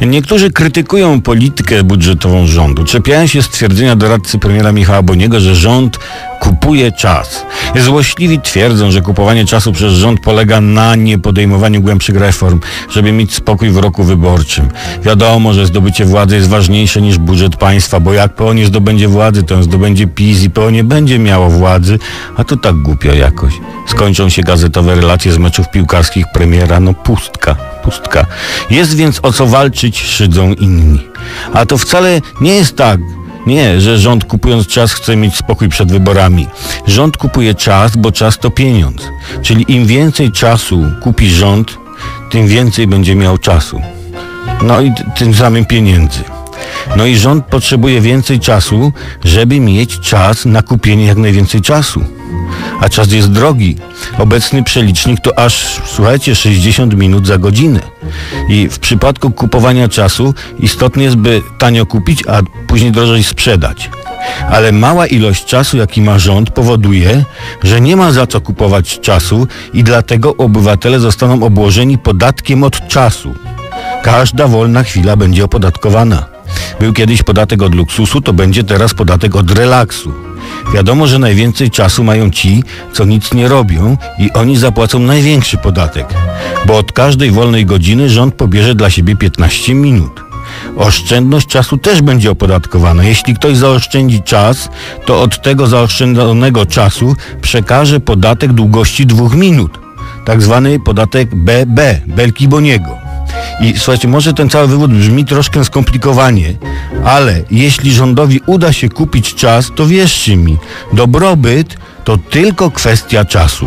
Niektórzy krytykują politykę budżetową rządu. Czepiają się stwierdzenia doradcy premiera Michała Boniego, że rząd kupuje czas. Złośliwi twierdzą, że kupowanie czasu przez rząd polega na niepodejmowaniu głębszych reform, żeby mieć spokój w roku wyborczym. Wiadomo, że zdobycie władzy jest ważniejsze niż budżet państwa, bo jak PO nie zdobędzie władzy, to zdobędzie PiS i PO nie będzie miało władzy, a to tak głupio jakoś. Skończą się gazetowe relacje z meczów piłkarskich premiera, no pustka pustka. Jest więc o co walczyć, szydzą inni. A to wcale nie jest tak, nie, że rząd kupując czas chce mieć spokój przed wyborami. Rząd kupuje czas, bo czas to pieniądz. Czyli im więcej czasu kupi rząd, tym więcej będzie miał czasu. No i tym samym pieniędzy. No i rząd potrzebuje więcej czasu, żeby mieć czas na kupienie jak najwięcej czasu. A czas jest drogi. Obecny przelicznik to aż, słuchajcie, 60 minut za godzinę. I w przypadku kupowania czasu istotne jest, by tanio kupić, a później drożej sprzedać. Ale mała ilość czasu, jaki ma rząd, powoduje, że nie ma za co kupować czasu i dlatego obywatele zostaną obłożeni podatkiem od czasu. Każda wolna chwila będzie opodatkowana. Był kiedyś podatek od luksusu, to będzie teraz podatek od relaksu. Wiadomo, że najwięcej czasu mają ci, co nic nie robią i oni zapłacą największy podatek, bo od każdej wolnej godziny rząd pobierze dla siebie 15 minut. Oszczędność czasu też będzie opodatkowana. Jeśli ktoś zaoszczędzi czas, to od tego zaoszczędzonego czasu przekaże podatek długości dwóch minut, tak zwany podatek BB, Belki Boniego. I słuchajcie, może ten cały wywód brzmi troszkę skomplikowanie, ale jeśli rządowi uda się kupić czas, to wierzcie mi, dobrobyt to tylko kwestia czasu.